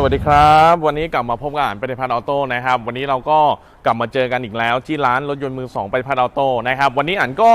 สวัสดีครับ วันนี้กลับมาพบกับอ่านปฏิพัฒน์ออโต้นะครับ วันนี้เราก็กลับมาเจอกันอีกแล้ว ที่ร้านรถยนต์มือ2ปฏิพัฒน์ออโต้นะครับวันนี้อ่านก็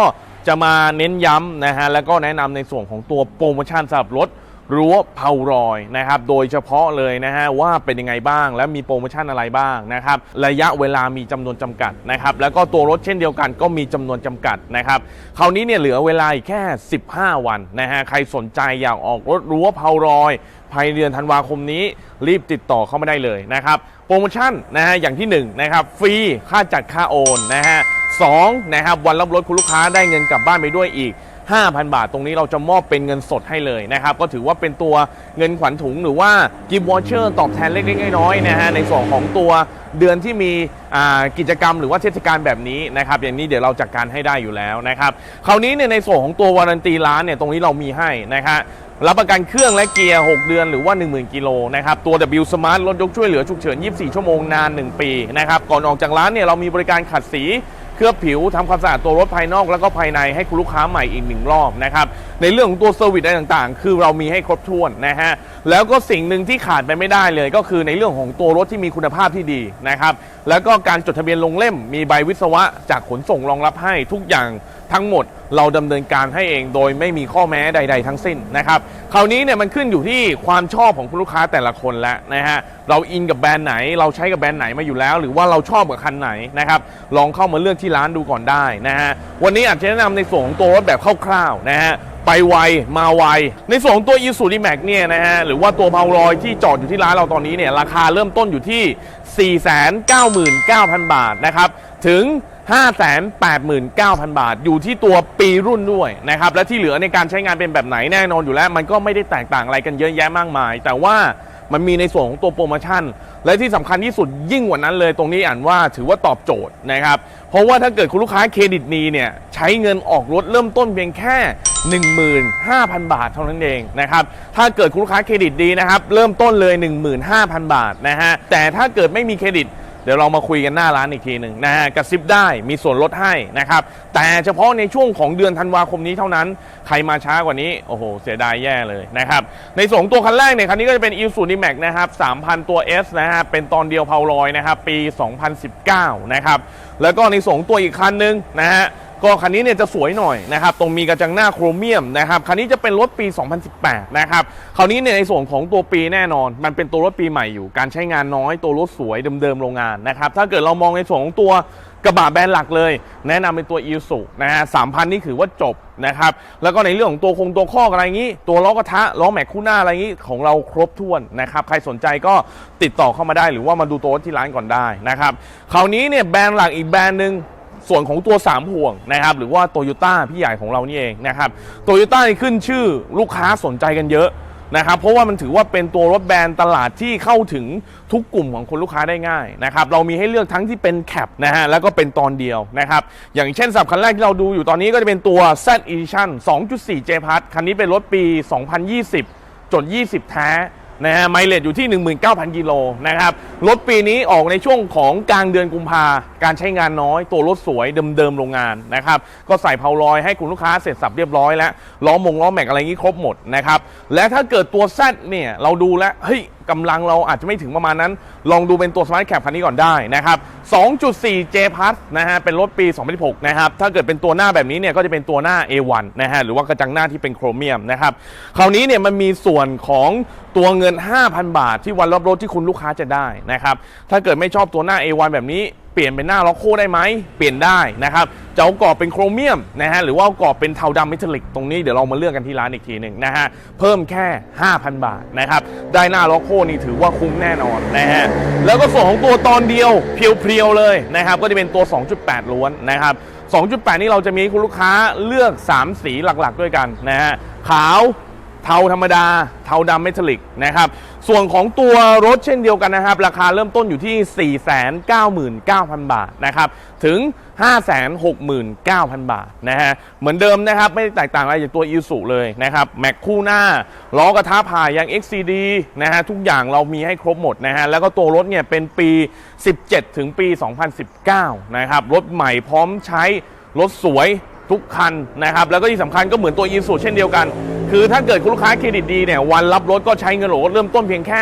จะมาเน้นย้ำนะฮะแล้วก็แนะนำในส่วนของตัวโปรโมชั่นสำหรับรถรั้วเพารอยนะครับโดยเฉพาะเลยนะฮะว่าเป็นยังไงบ้าง และมีโปรโมชั่นอะไรบ้างนะครับระยะเวลามีจำนวนจำกัดนะครับแล้วก็ตัวรถเช่นเดียวกันก็มีจำนวนจำกัดนะครับคราวนี้เนี่ยเหลือเวลาอีกแค่ 15 วันนะฮะใครสนใจอยากออกรถรั้วเพารอย ภายในเดือนธันวาคมนี้รีบติดต่อเข้ามาได้เลยนะครับ โปรโมชั่นนะฮะอย่างที่1นะครับฟรีค่าจัดค่าโอนนะฮะสองนะครับวันรับรถคุณลูกค้าได้เงินกลับบ้านไปด้วยอีก 5,000 บาท ตรงนี้เราจะมอบเป็นเงินสดให้เลยนะครับ ก็ถือว่าเป็นตัวเงินขวัญถุงหรือว่ากิฟต์วอเชอร์ตอบแทนเล็กๆน้อยๆนะฮะในส่วนของตัวเดือนที่มีกิจกรรมหรือว่าเทศกาลแบบนี้นะครับ อย่างนี้เดี๋ยวเราจัดการให้ได้อยู่แล้วนะครับคราวนี้เนี่ยในส่วนของตัววารันตีร้านเนี่ยตรงนี้เรามีให้นะครับรับประกันเครื่องและเกียร์ 6 เดือนหรือว่า 10,000 กิโลนะครับ ตัว W Smart รถยกช่วยเหลือฉุกเฉิน 24 ชั่วโมงนาน 1 ปีนะครับ ก่อนออกจากร้านเนี่ยเรามีบริการขัดสี เคลือบผิวทำความสะอาดตัวรถภายนอกแล้วก็ภายในให้คุณลูกค้าใหม่อีกหนึ่งรอบนะครับในเรื่องของตัวเซอร์วิสอะไรต่างๆ คือเรามีให้ครบถ้วนนะฮะแล้วก็สิ่งหนึ่งที่ขาดไปไม่ได้เลย ก็คือในเรื่องของตัวรถที่มีคุณภาพที่ดีนะครับแล้วก็การจดทะเบียนลงเล่มมีใบวิศวะจากขนส่งรองรับให้ทุกอย่าง ทั้งหมดเราดำเนินการให้เองโดยไม่มีข้อแม้ใด ๆ ทั้งสิ้นนะครับคราวนี้เนี่ยมันขึ้นอยู่ที่ความชอบของคุณลูกค้าแต่ละคนแล้วนะฮะเราอินกับแบรนด์ไหน เราใช้กับแบรนด์ไหนมาอยู่แล้ว หรือว่าเราชอบกับคันไหนนะครับลองเข้ามาเลือกที่ร้านดูก่อนได้นะฮะวันนี้อาจจะแนะนำในส่วนของตัวรถแบบคร่าวๆนะฮะไปไวมาไว ในส่วนของตัว i s u z u m a x เนี่ยนะฮะหรือว่าตัวเพาวรอยที่จอดอยู่ที่ร้านเราตอนนี้เนี่ยราคาเริ่มต้นอยู่ที่ 499,000 บาทนะครับถึง 589,000 บาท อยู่ที่ตัวปีรุ่นด้วยนะครับ และที่เหลือในการใช้งานเป็นแบบไหนแน่นอนอยู่แล้ว มันก็ไม่ได้แตกต่างอะไรกันเยอะแยะมากมาย แต่ว่ามันมีในส่วนของตัวโปรโมชั่น และที่สำคัญที่สุดยิ่งกว่านั้นเลยตรงนี้อ่านว่าถือว่าตอบโจทย์นะครับ เพราะว่าถ้าเกิดคุณลูกค้าเครดิตดีเนี่ยใช้เงินออกรถเริ่มต้นเพียงแค่ 15,000 บาทเท่านั้นเองนะครับถ้าเกิดคุณลูกค้าเครดิตดีนะครับเริ่มต้นเลย 15,000 บาทนะฮะแต่ถ้าเกิดไม่มีเครดิต เดี๋ยวเรามาคุยกันหน้าร้านอีกทีหนึ่งนะฮะกระซิบได้มีส่วนลดให้นะครับ แต่เฉพาะในช่วงของเดือนธันวาคมนี้เท่านั้น ใครมาช้ากว่านี้ โอ้โห เสียดายแย่เลยนะครับ ในส่วนของตัวคันแรกเนี่ยคันนี้ก็จะเป็น i s u z u m a x นะครับ 3,000 ตัว S นะฮะเป็นตอนเดียวเพาลอยนะครับ ปี 2019 นะครับ แล้วก็ในส่วนของตัวอีกคันหนึงนะฮะ ก็คันนี้เนี่ยจะสวยหน่อยนะครับตรงมีกระจังหน้าโครเมียมนะครับคันนี้จะเป็นรถปี 2018 นะครับคราวนี้เนี่ยในส่วนของตัวปีแน่นอน มันเป็นตัวรถปีใหม่อยู่ การใช้งานน้อยตัวรถสวยเดิมๆโรงงานนะครับถ้าเกิดเรามองในส่วนของตัวกระบะแบรนด์หลักเลย แนะนำเป็นตัว i s u นะฮะ3,000นี่ถือว่าจบนะครับแล้วก็ในเรื่องของตัวคงตัวข้ออะไรอย่างนี้ ตัวล้อกระทะล้อแม็กคู่หน้าอะไรอย่างนี้ของเราครบถ้วนนะครับใครสนใจก็ติดต่อเข้ามาได้หรือว่ามาดูตัวรถที่ร้านก่อนได้นะครับคราวนี้เนี่ยแบรนด์หลักอีกแบรนด์หนึ่ง ส่วนของตัว 3 ห่วงนะครับหรือว่าโตโยต้าพี่ใหญ่ของเรานี่เองนะครับโตโยต้านี่ขึ้นชื่อลูกค้าสนใจกันเยอะนะครับเพราะว่ามันถือว่าเป็นตัวรถแบรนด์ตลาดที่เข้าถึงทุกกลุ่มของคนลูกค้าได้ง่ายนะครับเรามีให้เลือกทั้งที่เป็นแคปนะฮะแล้วก็เป็นตอนเดียวนะครับอย่างเช่นสับคันแรกที่เราดูอยู่ตอนนี้ก็จะเป็นตัว Z Edition 2.4 J Plus คันนี้เป็นรถปี 2020 จด 20 แท้ นะฮะไมเลจอยู่ที่ 19,000 กิโลนะครับ รถปีนี้ออกในช่วงของกลางเดือนกุมภาการใช้งานน้อย ตัวรถสวยเดิมๆโรงงานนะครับ ก็ใส่เพาลอยให้คุณลูกค้าเสร็จสับเรียบร้อยแล้ว ล้อมงล้อแม็กอะไรงี้ครบหมดนะครับ และถ้าเกิดตัว Z เนี่ย เราดูแล้ว เฮ้ยกำลังเราอาจจะไม่ถึงประมาณนั้น ลองดูเป็นตัว Smart Cap คันนี้ก่อนได้นะครับ 2.4 J Plus นะฮะ เป็นรถปี 2016 นะครับ ถ้าเกิดเป็นตัวหน้าแบบนี้เนี่ยก็จะเป็นตัวหน้า A1 นะฮะ หรือว่ากระจังหน้าที่เป็นโครเมียมนะครับ คราวนี้เนี่ยมันมีส่วนของตัวเงิน 5,000 บาทที่วันรับรถที่คุณลูกค้าจะได้นะครับ ถ้าเกิดไม่ชอบตัวหน้า A1 แบบนี้เปลี่ยนเป็นหน้าล็อกโคได้ไหม เปลี่ยนได้นะครับ จะเอากรอบเป็นโครเมียมนะฮะ หรือว่าเอากรอบเป็นเทาดำเมทัลลิกตรงนี้เดี๋ยวเรามาเลือกกันที่ร้านอีกทีหนึ่งนะฮะ เพิ่มแค่ 5,000 บาทนะครับ ได้หน้าล็อกโคนี่ถือว่าคุ้มแน่นอนนะฮะ แล้วก็ส่วนของตัวตอนเดียวเพียวๆเลยนะครับ ก็จะเป็นตัว 2.8 ล้วนนะครับ 2.8 นี่เราจะมีคุณลูกค้าเลือก 3 สีหลักๆ ด้วยกันนะฮะ ขาว เทาธรรมดา เทาดำเมทัลลิกนะครับ ส่วนของตัวรถเช่นเดียวกันนะครับ ราคาเริ่มต้นอยู่ที่ 499,000 บาทนะครับ ถึง 569,000 บาทนะฮะ เหมือนเดิมนะครับ ไม่แตกต่างอะไรจากตัวอีสุเลยนะครับ แม็กคู่หน้า ล้อกระทะผ่ายัง XCD นะฮะ ทุกอย่างเรามีให้ครบหมดนะฮะ แล้วก็ตัวรถเนี่ยเป็นปี 17 ถึงปี 2019 นะครับ รถใหม่พร้อมใช้รถสวย ทุกคันนะครับแล้วก็ที่สำคัญก็เหมือนตัวอีสุเช่นเดียวกัน คือถ้าเกิดคุณลูกค้าเครดิตดีเนี่ยวันรับรถก็ใช้เงินโหลดเริ่มต้นเพียงแค่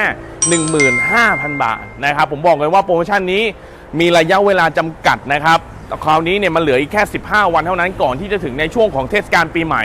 15,000 บาทนะครับผมบอกเลยว่าโปรโมชั่นนี้มีระยะเวลาจำกัดนะครับคราวนี้เนี่ยมันเหลืออีกแค่ 15 วันเท่านั้นก่อนที่จะถึงในช่วงของเทศกาลปีใหม่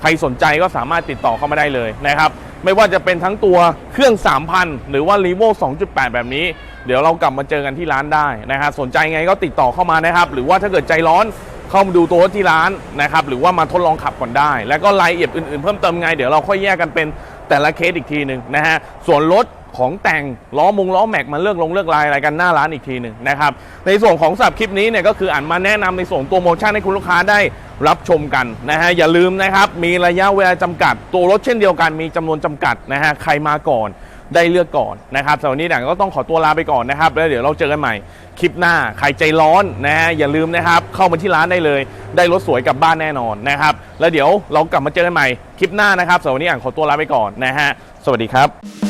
ใครสนใจก็สามารถติดต่อเข้ามาได้เลยนะครับไม่ว่าจะเป็นทั้งตัวเครื่อง 3,000 หรือว่า r e v o 2.8 แบบนี้ เดี๋ยวเรากลับมาเจอกันที่ร้านได้นะครับสนใจไงก็ติดต่อเข้ามานะครับ หรือว่าถ้าเกิดใจร้อน เข้ามาดูตัวรถที่ร้านนะครับหรือว่ามาทดลองขับก่อนได้ แล้วก็รายละเอียดอื่นๆเพิ่มเติมไง เดี๋ยวเราค่อยแยกกันเป็นแต่ละเคสอีกทีหนึ่งนะฮะส่วนรถของแต่งล้อมุงล้อแม็กมาเลือกลงเลือกลายอะไรกันหน้าร้านอีกทีหนึ่งนะครับในส่วนของสับคลิปนี้เนี่ยก็คืออ่านมาแนะนำในส่วนตัวโปรโมชั่นให้คุณลูกค้าได้รับชมกันนะฮะอย่าลืมนะครับมีระยะเวลาจำกัด ตัวรถเช่นเดียวกันมีจำนวนจำกัดนะฮะใครมาก่อน ได้เลือกก่อนนะครับสำหรับวันนี้ด่างก็ต้องขอตัวลาไปก่อนนะครับ แล้วเดี๋ยวเราเจอกันใหม่คลิปหน้าใครใจร้อนนะฮะอย่าลืมนะครับ เข้ามาที่ร้านได้เลย ได้รถสวยกลับบ้านแน่นอนนะครับ แล้วเดี๋ยวเรากลับมาเจอกันใหม่คลิปหน้านะครับสำหรับวันนี้อ่านขอตัวลาไปก่อนนะฮะสวัสดีครับ